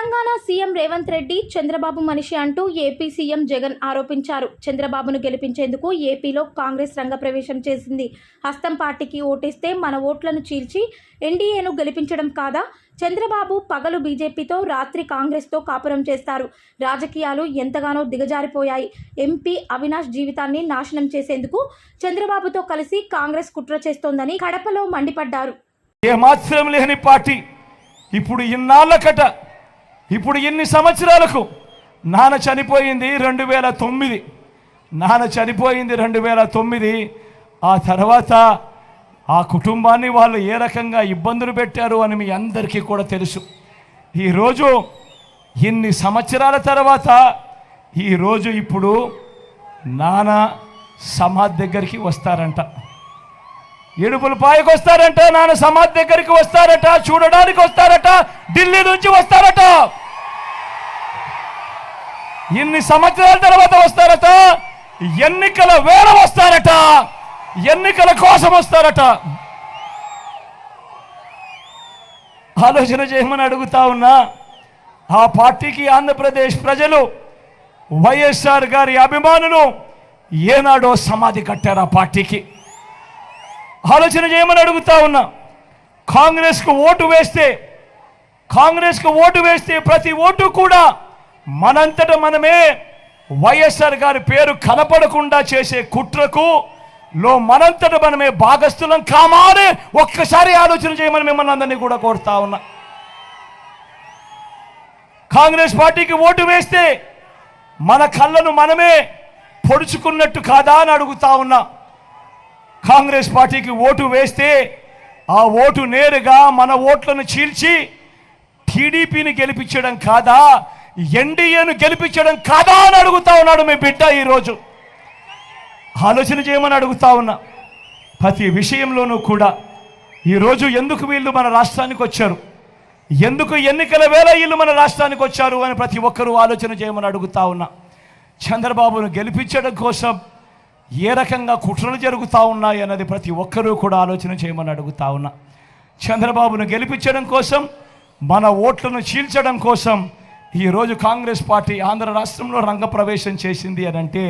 Telangana CM Revanth Reddy Chandrababu మనిషి అంటూ AP CM Jagan ఆరోపించారు. చంద్రబాబును గెలిపించేందుకు ఏపీలో కాంగ్రెస్ రంగప్రవేశం చేసింది. హస్తం పార్టీకి ఓటేస్తే మన ఓట్లను చీల్చి ఎన్డీఏను గెలిపించడం కాదా? చంద్రబాబు పగలు బీజేపీతో రాత్రి కాంగ్రెస్తో కాపురం చేస్తారు. రాజకీయాలు ఎంతగానో దిగజారిపోయాయి. ఎంపీ అవినాష్ జీవితాన్ని నాశనం చేసేందుకు చంద్రబాబుతో కలిసి కాంగ్రెస్ కుట్ర చేస్తోందని కడపలో మండిపడ్డారు. ఏమాత్రం లేని పార్టీ. ఇప్పుడు ఇన్నాళ్ళకట ఇప్పుడు ఇన్ని సంవత్సరాలకు? నాన్న చనిపోయింది రెండు వేల తొమ్మిది. నాన్న చనిపోయింది రెండు వేల తొమ్మిది. ఆ తర్వాత ఆ కుటుంబాన్ని వాళ్ళు ఏ రకంగా ఇబ్బందులు పెట్టారు అని మీ అందరికీ కూడా తెలుసు. ఈరోజు ఇన్ని సంవత్సరాల తర్వాత ఈరోజు ఇప్పుడు నాన్న సమాధి దగ్గరికి వస్తారంట. ఏడుపుల పాయకు వస్తారంట నాన్న సమాధి దగ్గరికి వస్తారట చూడడానికి వస్తారట ఢిల్లీ నుంచి వస్తారట. ఇన్ని సంవత్సరాల తర్వాత వస్తారట? ఎన్నికల వేళ వస్తారట? ఎన్నికల కోసం వస్తారట? ఆలోచన చేయమని అడుగుతా ఉన్నా ఆ పార్టీకి ఆంధ్రప్రదేశ్ ప్రజలు వైఎస్ఆర్ గారి అభిమానులు ఏనాడో సమాధి కట్టారు ఆ పార్టీకి. ఆలోచన చేయమని అడుగుతా ఉన్నా కాంగ్రెస్కు ఓటు వేస్తే కాంగ్రెస్కు ఓటు వేస్తే ప్రతి ఓటు కూడా మనంతట మనమే వైఎస్ఆర్ గారి పేరు కనపడకుండా చేసే కుట్రకు లో మనంతట మనమే భాగస్థులం. కామానే eh? ఒక్కసారి ఆలోచన చేయమని మిమ్మల్ని అందరినీ కూడా కోరుతా ఉన్నా. కాంగ్రెస్ పార్టీకి ఓటు వేస్తే మన కళ్ళను మనమే పొడుచుకున్నట్టు కాదా అని అడుగుతా ఉన్నా. కాంగ్రెస్ పార్టీకి ఓటు వేస్తే ఆ ఓటు నేరుగా మన ఓట్లను చీల్చి టీడీపీని గెలిపించడం కాదా? ఎన్డీఏను గెలిపించడం కాదా అని అడుగుతా ఉన్నాడు మీ బిడ్డ ఈరోజు. ఆలోచన చేయమని అడుగుతా ఉన్నా. ప్రతి విషయంలోనూ కూడా ఈరోజు ఎందుకు వీళ్ళు మన రాష్ట్రానికి వచ్చారు? ఎందుకు ఎన్నికల వేళ వీళ్ళు మన రాష్ట్రానికి వచ్చారు అని ప్రతి ఒక్కరూ ఆలోచన చేయమని అడుగుతా ఉన్నా. చంద్రబాబును గెలిపించడం కోసం ఏ రకంగా కుట్రలు జరుగుతూ ఉన్నాయి అన్నది ప్రతి ఒక్కరూ కూడా ఆలోచన చేయమని అడుగుతా ఉన్నా. చంద్రబాబును గెలిపించడం కోసం మన ఓట్లను చీల్చడం కోసం ఈరోజు కాంగ్రెస్ పార్టీ ఆంధ్ర రాష్ట్రంలో రంగప్రవేశం చేసింది అని అంటే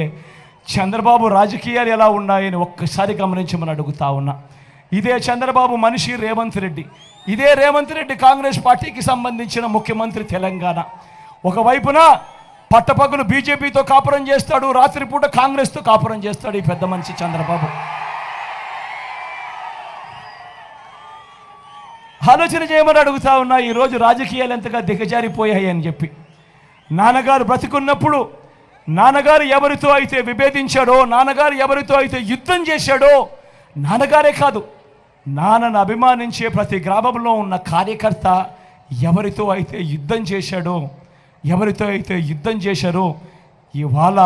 చంద్రబాబు రాజకీయాలు ఎలా ఉన్నాయని ఒక్కసారి గమనించమని అడుగుతా ఉన్నా. ఇదే చంద్రబాబు మనిషి రేవంత్ రెడ్డి. ఇదే రేవంత్ రెడ్డి కాంగ్రెస్ పార్టీకి సంబంధించిన ముఖ్యమంత్రి తెలంగాణ. ఒకవైపున పట్టపగలు బీజేపీతో కాపురం చేస్తాడు రాత్రిపూట కాంగ్రెస్తో కాపురం చేస్తాడు ఈ పెద్ద మనిషి చంద్రబాబు. ఆలోచన చేయమని అడుగుతా ఉన్నా ఈరోజు రాజకీయాలు ఎంతగా దిగజారిపోయాయి అని చెప్పి. నాన్నగారు బ్రతికున్నప్పుడు నాన్నగారు ఎవరితో అయితే విభేదించాడో నాన్నగారు ఎవరితో అయితే యుద్ధం చేశాడో నాన్నగారే కాదు నాన్నను అభిమానించే ప్రతి గ్రామంలో ఉన్న కార్యకర్త ఎవరితో అయితే యుద్ధం చేశాడో ఎవరితో అయితే యుద్ధం చేశారో ఇవాళ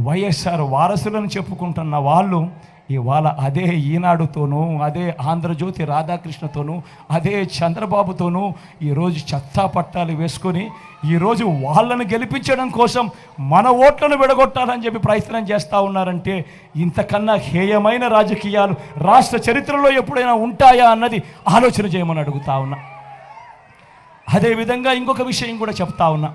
వైఎస్ఆర్ వారసులను చెప్పుకుంటున్న వాళ్ళు ఇవాళ అదే ఈనాడుతోనూ అదే ఆంధ్రజ్యోతి రాధాకృష్ణతోనూ అదే చంద్రబాబుతోనూ ఈరోజు చెత్తా పట్టాలు వేసుకొని ఈరోజు వాళ్ళను గెలిపించడం కోసం మన ఓట్లను విడగొట్టాలని చెప్పి ప్రయత్నం చేస్తూ ఉన్నారంటే ఇంతకన్నా హేయమైన రాజకీయాలు రాష్ట్ర చరిత్రలో ఎప్పుడైనా ఉంటాయా అన్నది ఆలోచన చేయమని అడుగుతా ఉన్నా. అదేవిధంగా ఇంకొక విషయం కూడా చెప్తా ఉన్నా.